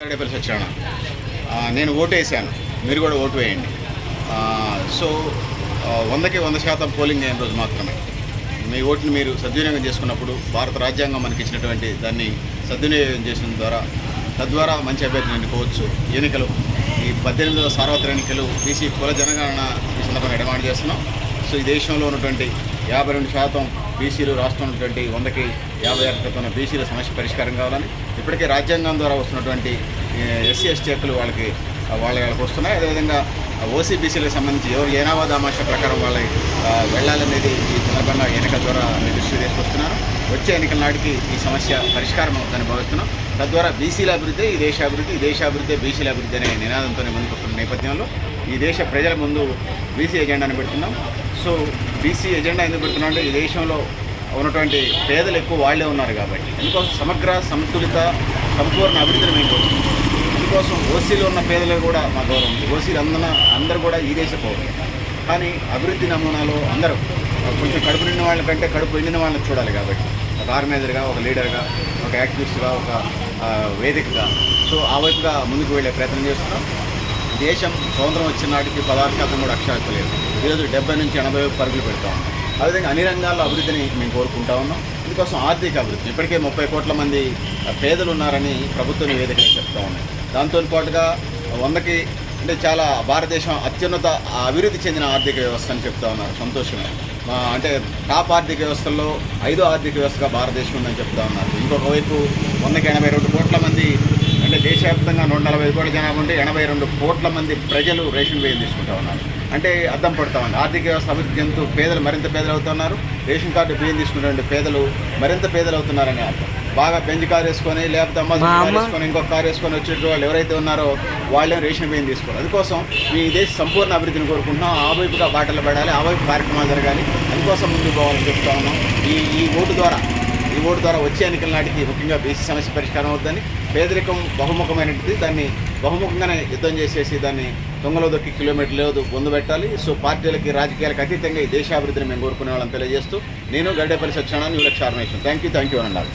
తాడేపల్లి సత్యనారాయణ నేను ఓటు వేసాను. మీరు కూడా ఓటు వేయండి. సో వందకి వంద శాతం పోలింగ్ అయిన రోజు మాత్రమే. మీ ఓటుని మీరు సద్వినియోగం చేసుకున్నప్పుడు భారత రాజ్యాంగం మనకి ఇచ్చినటువంటి దాన్ని సద్వినియోగం చేసిన ద్వారా తద్వారా మంచి అభ్యర్థిని ఎన్నుకోవచ్చు. ఎన్నికలు ఈ పద్దెనిమిదవ సార్వత్రిక ఎన్నికలు బీసీ కుల జనగణన ఈ సందర్భంగా డిమాండ్ చేస్తున్నాం. సో ఈ దేశంలో ఉన్నటువంటి యాభై రెండు శాతం బీసీలు రాష్ట్రంలో ఉన్నటువంటి వందకి యాభై ఆరు శాతం బీసీల సమస్య పరిష్కారం కావాలని ఇప్పటికే రాజ్యాంగం ద్వారా వస్తున్నటువంటి ఎస్సీ ఎస్టీ హక్కులు వాళ్ళకి వాళ్ళ వాళ్ళకి వస్తున్నాయి. అదేవిధంగా ఓసీ బీసీలకు సంబంధించి ఎవరు ఏనావా దామాష ప్రకారం వాళ్ళకి వెళ్ళాలనేది ఈ సందర్భంగా ఎన్నికల ద్వారా దృష్టి తీసుకొస్తున్నాను. వచ్చే ఎన్నికల నాటికి ఈ సమస్య పరిష్కారం అవుతుందని భావిస్తున్నాం. తద్వారా బీసీల అభివృద్ధి ఈ దేశాభివృద్ధి ఈ దేశాభివృద్ధి బీసీల అభివృద్ధి అనే నినాదంతో ముందుకు వస్తున్న నేపథ్యంలో ఈ దేశ ప్రజల ముందు బీసీ ఎజెండాను పెడుతున్నాం. సో బీసీ ఎజెండా ఎందుకు పెడుతున్నాం అంటే ఈ దేశంలో ఉన్నటువంటి పేదలు ఎక్కువ వాళ్ళే ఉన్నారు కాబట్టి. ఎందుకోసం సమగ్ర సమతులిత సంపూర్ణ అభివృద్ధిని మేము కోరుకుంటున్నాం. అందుకోసం ఓసీలో ఉన్న పేదలు కూడా మా గౌరవం. ఉంది ఓసీలు అందన అందరూ కూడా ఈ దేశ పౌరులు కానీ అభివృద్ధి నమూనాలో అందరూ కొంచెం కడుపు నిండిన వాళ్ళ కంటే కడుపు నిండిన వాళ్ళని చూడాలి కాబట్టి. ఒక ఆర్గనైజర్గా ఒక లీడర్గా ఒక యాక్టివిస్ట్గా ఒక వేదికగా. సో ఆ వైపుగా ముందుకు వెళ్ళే ప్రయత్నం చేస్తున్నాం. దేశం స్వతంత్రం వచ్చిన నాటికి పదహారు శాతం కూడా అక్షరాస్యత లేదు. ఈరోజు డెబ్బై నుంచి ఎనభై వైపు పరుగులు పెడతా ఉన్నాం. అదేవిధంగా అన్ని రంగాల్లో అభివృద్ధిని మేము కోరుకుంటా ఉన్నాం. ఇందుకోసం ఆర్థిక అభివృద్ధి. ఇప్పటికే ముప్పై కోట్ల మంది పేదలు ఉన్నారని ప్రభుత్వ నివేదికలు చెప్తా ఉన్నాయి దాంతో పాటుగా వందకి అంటే చాలా భారతదేశం అత్యున్నత అభివృద్ధి చెందిన ఆర్థిక వ్యవస్థ అని చెప్తా ఉన్నారు. సంతోషమే. మా అంటే టాప్ ఆర్థిక వ్యవస్థల్లో ఐదో ఆర్థిక వ్యవస్థగా భారతదేశం ఉందని చెప్తా ఉన్నారు. ఇంకొక వైపు వందకి ఎనభై రెండు కోట్ల మంది దేశవ్యాప్తంగా నూట నలభై కోట్ల జనాభా ఉంటే ఎనభై రెండు కోట్ల మంది ప్రజలు రేషన్ బియ్యం తీసుకుంటా ఉన్నారు. అంటే అద్దం పడతా ఉంది. ఆర్థిక వ్యవస్థ అభివృద్ధి చెందుతూ పేదలు మరింత పేదలు అవుతున్నారు రేషన్ కార్డు బియ్యం తీసుకునే పేదలు మరింత పేదలు అవుతున్నారని అర్థం. బాగా బెంజ్ కార్ వేసుకొని లేకపోతే అమ్మ కార్ వేసుకొని ఇంకొక కార్ వేసుకొని వచ్చే వాళ్ళు ఎవరైతే ఉన్నారో వాళ్ళే రేషన్ బియ్యం తీసుకోవాలి. అందుకోసం మీ దేశ సంపూర్ణ అభివృద్ధిని కోరుకుంటున్నాం. ఆ వైపుగా బాటలు పడాలి ఆ వైపు కార్యక్రమాలు జరగాలి. అందుకోసం ముందుకు పోవాలని చెప్తా ఉన్నాం. ఈ ఈ ఓటు ద్వారా ఈ ఓటు ద్వారా వచ్చే ఎన్నికల నాటికి ముఖ్యంగా బీసీ సమస్య పరిష్కారం అవుతుందని పేదరికం బహుముఖమైనది దాన్ని బహుముఖంగానే యుద్ధం చేసేసి దాన్ని దొంగలో దొక్కి కిలోమీటర్ లేదు పొందు పెట్టాలి. సో పార్టీలకి రాజకీయాలకు అతీతంగా ఈ దేశాభివృద్ధిని మేము కోరుకునే వాళ్ళని తెలియజేస్తూ నేను గడ్డేపల్లి సత్యనారాయణ న్యూ ఆర్మేషన్ థ్యాంక్ యూ థ్యాంక్ యూ అన్నారు